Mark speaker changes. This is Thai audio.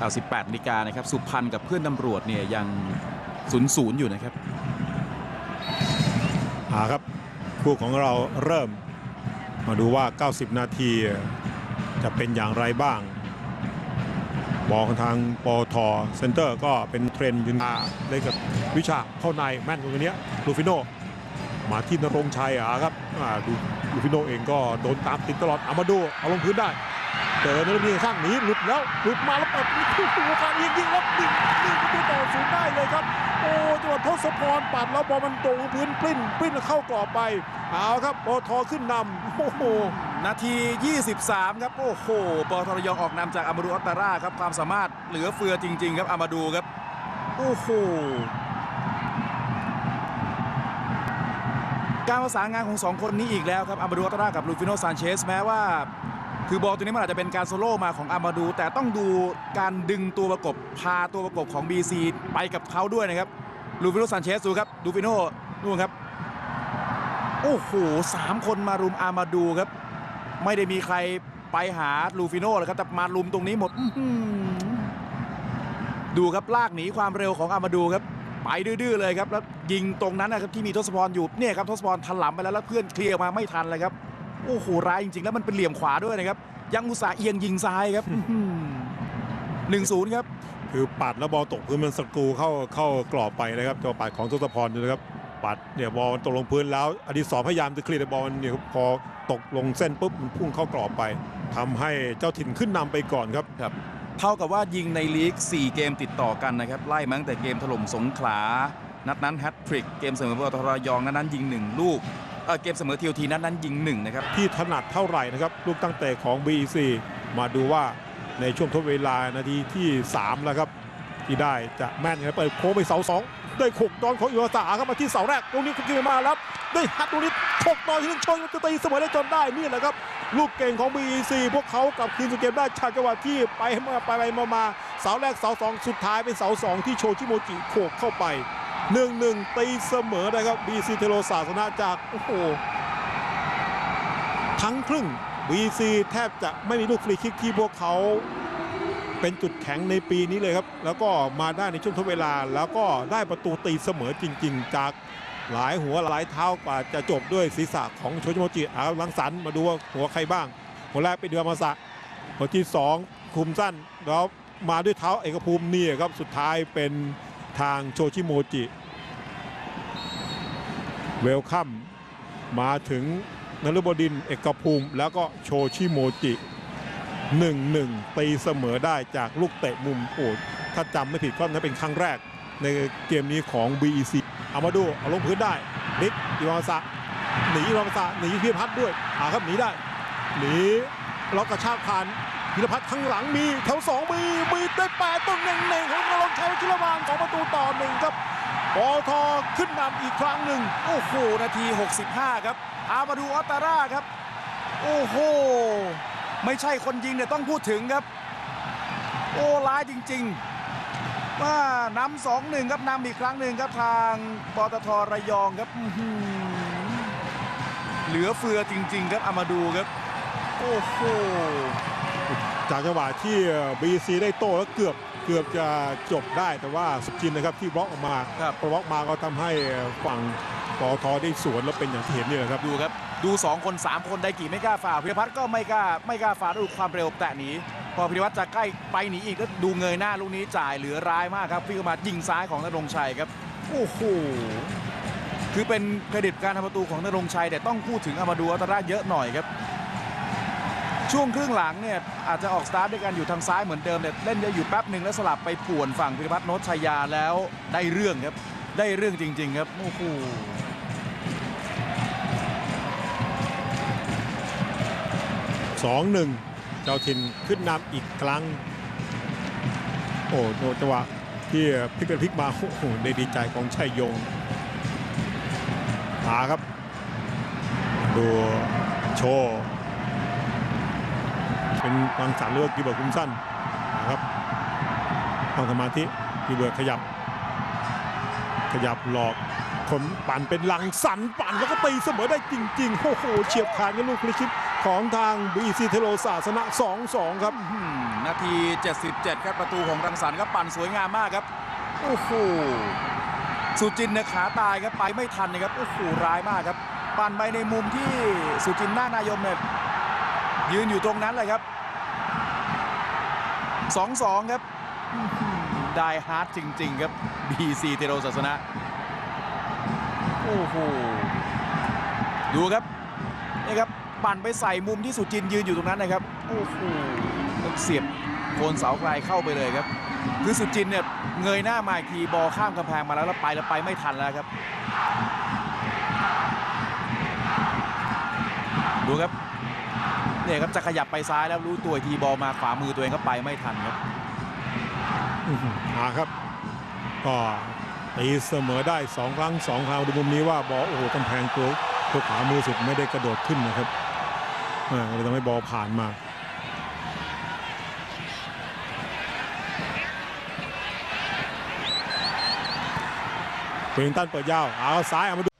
Speaker 1: อ่า18นาฬิกานะครับ สุพรรณกับเพื่อนตำรวจเนี่ยยังศูนย์ศูนย์อยู่นะครับ
Speaker 2: อาครับคู่ของเราเริ่มมาดูว่า 90 นาทีจะเป็นอย่างไรบ้างบอลของทางปอทเซนเตอร์ก็เป็นเทรนด์ยืนมาเล่นกับวิชาเข้าในแม่นตรงนี้ลูฟิโนมาที่นรงค์ชัยอะครับอ่าดูลูฟิโนเองก็โดนตามติดตลอดเอามาดูเอาลงพื้นได้ เดินแล้วมีข้างหนีหลุดแล้วหลุดมาแล้วเปิดนี่ตัวการยิงยิงแล้วหนึ่งหนึ่งประตูต่อศูนย์ได้เลยครับ โอ้จังหวะทศพรปัดแล้วบอลมันตรงพื้นปลิ้นปลิ้นเข้ากรอบไปเอาครับปอทขึ้นนำโอ้โห
Speaker 1: นาที 23 ครับ โอ้โหปตทรยองออกนำจากอามาดูอัตตาร่าครับความสามารถเหลือเฟือจริง ๆ ครับอามาดูครับโอ้โหการประสานงานของสองคนนี้อีกแล้วครับอามาดูอัตตาร่ากับลูฟิโนซานเชสแม้ว่า คือบอลตัวนี้มันอาจจะเป็นการโซโล่มาของอามาดู แต่ต้องดูการดึงตัวประกบพาตัวประกบของ BC ไปกับเขาด้วยนะครับลูฟิโนซานเชสดูครับลูฟิโนนู่นครับโอ้โหสามคนมารุมอามาดูครับ ไม่ได้มีใครไปหาลูฟิโน่เลยครับ แต่มารุมตรงนี้หมดดูครับลากหนีความเร็วของอามาดูครับ ไปดื้อๆเลยครับ แล้วยิงตรงนั้นนะครับที่มีทศพรอยู่เนี่ยครับทศพรทันหลังไปแล้วแล้วเพื่อนเคลียร์มาไม่ทันเลยครับ โอ้โหร้ายจริงๆ แล้วมันเป็นเหลี่ยมขวาด้วยนะครับ ยังอุตส่าห์เอียงยิงซ้ายครับหนึ่งศูนย์ครับ
Speaker 2: คือปัดแล้วบอลตกพื้นมันสกรูเข้าเข้ากรอบไปนะครับจังหวะปัดของทศพรดูนะครับปัดเนี่ยบอลมันตกลงพื้นแล้ว อดีศรพยายามจะเคลียร์แต่บอลมันเนี่ยพอตกลงเส้นปุ๊บมันพุ่งเข้ากรอบไปทำให้เจ้าถิ่นขึ้นนำไปก่อนครับ
Speaker 1: เท่ากับว่ายิงในลีก 4 เกมติดต่อกันนะครับ ไล่มาตั้งแต่เกมถล่มสงขลา นัดนั้นแฮตทริก เกมเสมอปตทระยองนัดนั้นยิง 1 ลูก เกมเสมอทีโอทีนัดนั้นยิง1นะครับ
Speaker 2: ที่ถนัดเท่าไหร่นะครับ ลูกตั้งเตะของ BEC มาดูว่าในช่วงทดเวลานาทีที่ 3 แล้วครับ ที่ได้จะแม่นครับเปิดโค้งไปเสาสองได้ขกดอนของอิวาสาครับมาที่เสาแรกตรงนี้คุณกินมาแล้วได้ฮัดตรงนี้ขกดอนที่นึ่งชนจะตีเสมอได้จนได้นี่แหละครับ ลูกเก่งของ BEC พวกเขากลับคืนสู่เกมได้จากจังหวะที่ไปมาไปไปมามาเสาแรกเสาสองสุดท้ายเป็นเสาสองที่โชชิโมจิโขกเข้าไป หนึ่งหนึ่งตีเสมอได้ครับ BEC เทโรศาสนาจากโอ้โหทั้งครึ่ง BC แทบจะไม่มีลูกฟรีคิกที่พวกเขาเป็นจุดแข็งในปีนี้เลยครับ แล้วก็มาได้ในช่วงทดเวลา แล้วก็ได้ประตูตีเสมอจริง ๆ จากหลายหัวหลายเท้ากว่าจะจบด้วยศีรษะของโชชิโมจิอาลังสรรค์มาดูว่าหัวใครบ้าง หัวแรกเป็นเดือมาสะหัวที่สองคุมสั้นแล้วมาด้วยเท้าเอกภูมินี่ครับสุดท้ายเป็น ทางโชชิโมจิ เวลคัมมาถึงนฤบดินเอกภูมิ แล้วก็โชชิโมจิ1 1ตีเสมอได้จากลูกเตะมุมโอ้ถ้าจำไม่ผิดก็น่าเป็นครั้งแรก ในเกมนี้ของ BEC เอามาดูเอาลงพื้นได้นิกอิวาสะหนีอิวาสะหนีพิรพัฒน์ด้วยอาครับหนีได้หนีล็อกกระชากผ่าน พิรพัฒน์ข้างหลังมีแถวสองมีมีได้แปดต้องหนึ่งหนึ่งของนรงชัยวชิรวานสองประตูต่อหนึ่งครับปอทอขึ้นนำอีกครั้งหนึ่ง
Speaker 1: โอ้โหนาที 65 ครับอามาดูอัตาร่าครับ โอ้โห ไม่ใช่คนยิงเนี่ยต้องพูดถึงครับ โอ้ร้ายจริงๆว่านำสองหนึ่งครับนำอีกครั้งหนึ่งครับทางปตทระยองครับเหลือเฟือจริง ๆ ครับอามาดูครับ โอ้โห
Speaker 2: จากจังหวะที่ BC ได้โต้แล้วเกือบเกือบจะจบได้แต่ว่าสุจินนะครับที่บล็อกออกมา
Speaker 1: ครับ
Speaker 2: พอบล็อกมาก็ทำให้ฝั่งปอทได้สวนแล้วเป็นอย่างที่เห็นนี่แหละครับ
Speaker 1: ดูครับ ดู 2 คน 3 คนไดกี่ไม่กล้าฝ่าพิรพัฒน์ก็ไม่กล้าไม่กล้าฝ่าด้วยความเร็วแตะหนีพอพิรพัฒน์จะใกล้ไปหนีอีกก็ดูเงยหน้าลูกนี้จ่ายเหลือร้ายมากครับวิ่งเข้ามายิงซ้ายของนรงค์ชัยครับโอ้โหคือเป็นเครดิตการทำประตูของนรงค์ชัยแต่ต้องพูดถึงอามาดูอัตราเยอะหน่อยครับ ช่วงครึ่งหลังเนี่ยอาจจะออกสตาร์ทด้วยกันอยู่ทางซ้ายเหมือนเดิมแต่ยเล่นเยอะอยู่แป๊บหนึ่งแล้วสลับไปป่วนฝั่งพิรพัฒน์โนชชายาแล้วได้เรื่องครับ ได้เรื่องจริง ๆ ครับโอ้โห
Speaker 2: 2-1เจ้าถิ่นขึ้นนำอีกครั้ง โอ้โหจังหวะที่พลิกเป็นพลิกมาโอ้โหในดีใจของชัยยงหาครับ ดูโชว์ เป็นทางสารเลือกกีเบิร์ดคุ้มสั้นนะครับทางสมาธิกีเบิร์ดขยับ ขยับหลอกผมปั่นเป็นหลังสันปั่นแล้วก็ตีเสมอได้จริงๆโอ้โหเฉียบขาดกับลูกฟรีคิกของทางบีซีเทโลศาสนะ 2-2 ครับ
Speaker 1: นนาที 77 ครับประตูของรังสรรค์ครับปั่นสวยงามมากครับ โอ้โหสุจินเนี่ยขาตายครับไปไม่ทันนะครับโอ้โหร้ายมากครับ ปั่นไปในมุมที่สุจินหน้านายมเนี่ยยืนอยู่ตรงนั้นเลยครับ 2-2 ครับอื้อหือได้ฮาร์ดจริง ๆ ครับ BC เทโรศาสนะ โอ้โห ดูครับ นี่ครับ ปั่นไปใส่มุมที่สุจินยืนอยู่ตรงนั้นนะครับ โอ้โหแล้วเสียบโคนเสาไกลเข้าไปเลยครับ คือสุจินเนี่ยเงยหน้ามาอีกทีบอลข้ามกำแพงมาแล้วแล้วไปแล้วไปไม่ทันแล้วครับ ดูครับ เนี่ยครับจะขยับไปซ้ายแล้วรู้ตัวทีบอลมาขวามือตัวเองก็ไปไม่ทันครับ
Speaker 2: อื้อหือหาครับ ก็ตีเสมอได้สองครั้งสองคราวดูมุมนี้ว่าบอลโอ้โหกำแพงตัวตัวขวามือสุดไม่ได้กระโดดขึ้นนะครับอ่าเลยทำให้บอลผ่านมาเวลิงตันเปิดยาว เอาซ้ายเอามาดู